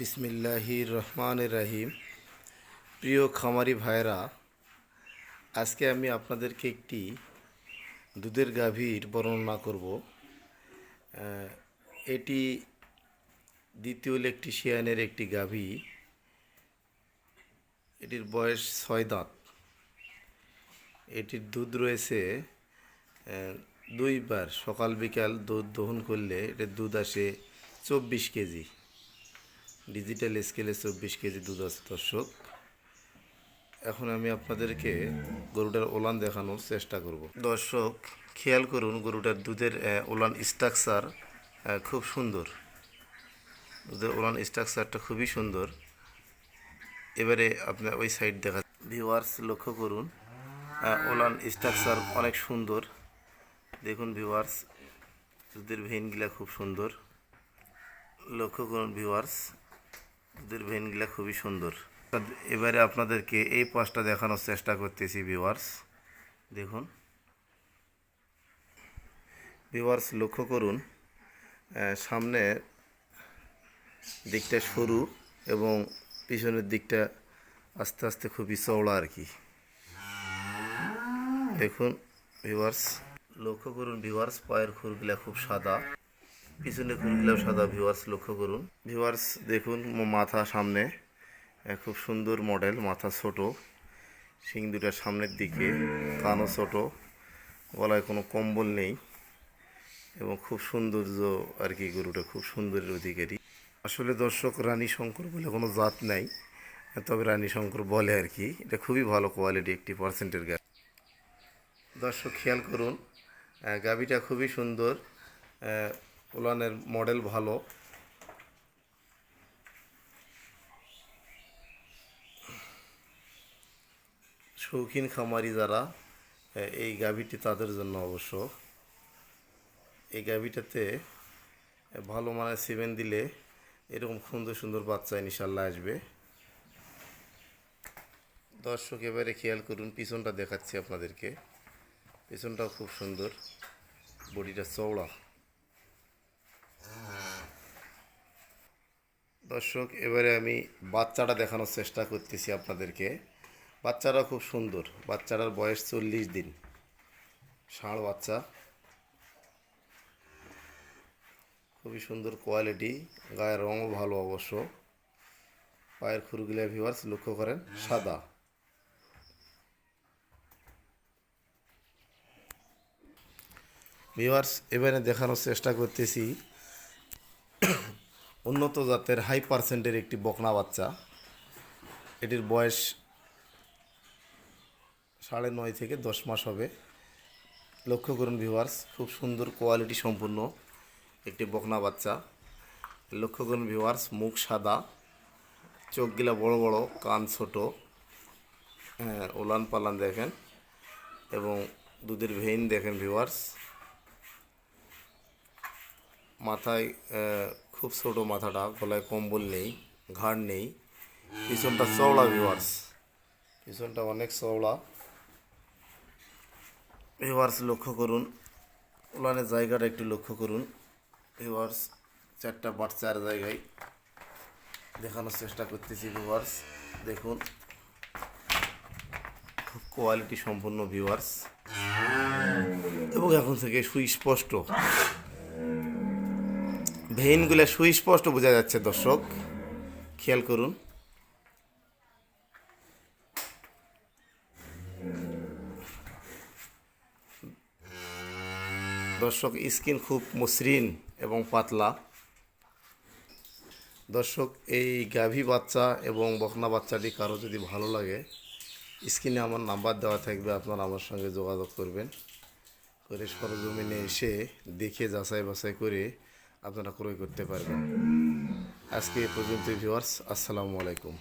বিসমিল্লাহির রহমানির রাহিম প্রিয় খামারি ভাইরা আজকে আমি আপনাদেরকে একটি দুধের গাভীর বর্ণনা করব। এটি দ্বিতীয় ইলেকট্রিশিয়ানের একটি গাভী। এটির বয়স ছয় দাঁত। এটির দুধ রয়েছে দুইবার সকাল বিকাল দুধ দহন করলে এটির দুধ আসে চব্বিশ কেজি। ডিজিটাল স্কেলে চব্বিশ কেজি দুধ আছে, দর্শক। এখন আমি আপনাদেরকে গরুটার ওলান দেখানোর চেষ্টা করব। দর্শক, খেয়াল করুন গরুটার দুধের ওলান স্ট্রাকচার খুব সুন্দর। দুধের ওলান স্ট্রাকচারটা খুবই সুন্দর। এবারে আপনার ওই সাইড দেখা ভিউয়ার্স লক্ষ্য করুন ওলান স্ট্রাকচার অনেক সুন্দর। দেখুন ভিউয়ার্স দুধের ভেইনগুলা খুব সুন্দর। লক্ষ্য করুন ভিউয়ার্স দুধের ভেনগুলা খুবই সুন্দর। এবারে আপনাদেরকে এই পাশটা দেখানোর চেষ্টা করতেছি ভিওয়ার্স দেখুন। ভিওয়ার্স লক্ষ্য করুন আহ, সামনে দিকটা সরু এবং পিছনের দিকটা আস্তে আস্তে খুবই চওড়া আর কি। দেখুন ভিওয়ার্স লক্ষ্য করুন ভিওয়ার্স পায়ের খুরগুলা খুব সাদা। পিছনে খুরগুলাও সাদা ভিউয়ার্স লক্ষ্য করুন। ভিউয়ার্স দেখুন মাথা সামনে খুব সুন্দর মডেল মাথা ছোট শিং দুটা সামনের দিকে, কানও ছোট, গলায় কোনো কম্বল নেই, এবং খুব সৌন্দর্য আর কি গরুটা, খুব সুন্দরের অধিকারী। আসলে দর্শক রানী শঙ্কর বলে কোনো জাত নাই, তবে রানী শঙ্কর বলে আর কি, এটা খুবই ভালো কোয়ালিটি একটি পার্সেন্টের গাছ দর্শক খেয়াল করুন গাভীটা খুবই সুন্দর উলানের মডেল ভালো। শৌখিন খামারি যারা এই গাভীটি তাদের জন্য অবশ্য। এই গাভীটাতে ভালো মানের সিমেন্ট দিলে এরকম সুন্দর সুন্দর বাচ্চা ইনশাল্লাহ আসবে। দর্শক, এবারে খেয়াল করুন, পিছনটা দেখাচ্ছি আপনাদেরকে। পিছনটাও খুব সুন্দর, বডিটা চওড়া। দর্শক, এবারে আমি বাচ্চাটা দেখানোর চেষ্টা করতেছি আপনাদেরকে। বাচ্চাটা খুব সুন্দর। বাচ্চাটার বয়স চল্লিশ দিন। ষাঁড় বাচ্চা। খুবই সুন্দর কোয়ালিটি গায়ের রঙও ভালো অবশ্য। পায়ের খুরগুলা ভিউয়ার্স লক্ষ্য করেন, সাদা। ভিউয়ার্স এবারে দেখানোর চেষ্টা করতেছি। উন্নত জাতের হাই পার্সেন্টের একটি বকনা বাচ্চা। এটির বয়স সাড়ে নয় থেকে দশ মাস হবে। লক্ষ্য করুন ভিউয়ার্স খুব সুন্দর কোয়ালিটি সম্পূর্ণ একটি বকনা বাচ্চা। লক্ষ্য করুন ভিউয়ার্স মুখ সাদা, চোখগুলা বড় বড়, কান ছোট হ্যাঁ ওলান পালান দেখেন এবং দুধের ভেইন দেখেন ভিউয়ার্স মাথায় খুব ছোট মাথাটা, গলায় কম্বল নেই, ঘাড় নেই, পিছনটা চওড়া ভিউয়ার্স পিছনটা অনেক চওড়া। ভিউয়ার্স লক্ষ্য করুন, উলানের জায়গাটা একটু লক্ষ্য করুন। ভিওয়ার্স চারটা বাট চার জায়গায় দেখানোর চেষ্টা করতেছি ভিউয়ার্স দেখুন। খুব কোয়ালিটি সম্পন্ন ভিউয়ার্স এবং এখন থেকে সুস্পষ্ট। ভেইনগুলো সুস্পষ্ট বোঝা যাচ্ছে, দর্শক। খেয়াল করুন। দর্শক, স্কিন খুব মসৃণ এবং পাতলা। দর্শক, এই গাভী বাচ্চা এবং বকনা বাচ্চাটি কারও যদি ভালো লাগে, স্ক্রিনে আমার নাম্বার দেওয়া থাকবে, আপনারা আমার সঙ্গে যোগাযোগ করবেন। করে সরজমিনে এসে দেখে যাচাই বাছাই করে আপনারা ক্রয় করতে পারবেন। আজকে এ পর্যন্ত ভিউয়ার্স আসসালামু আলাইকুম।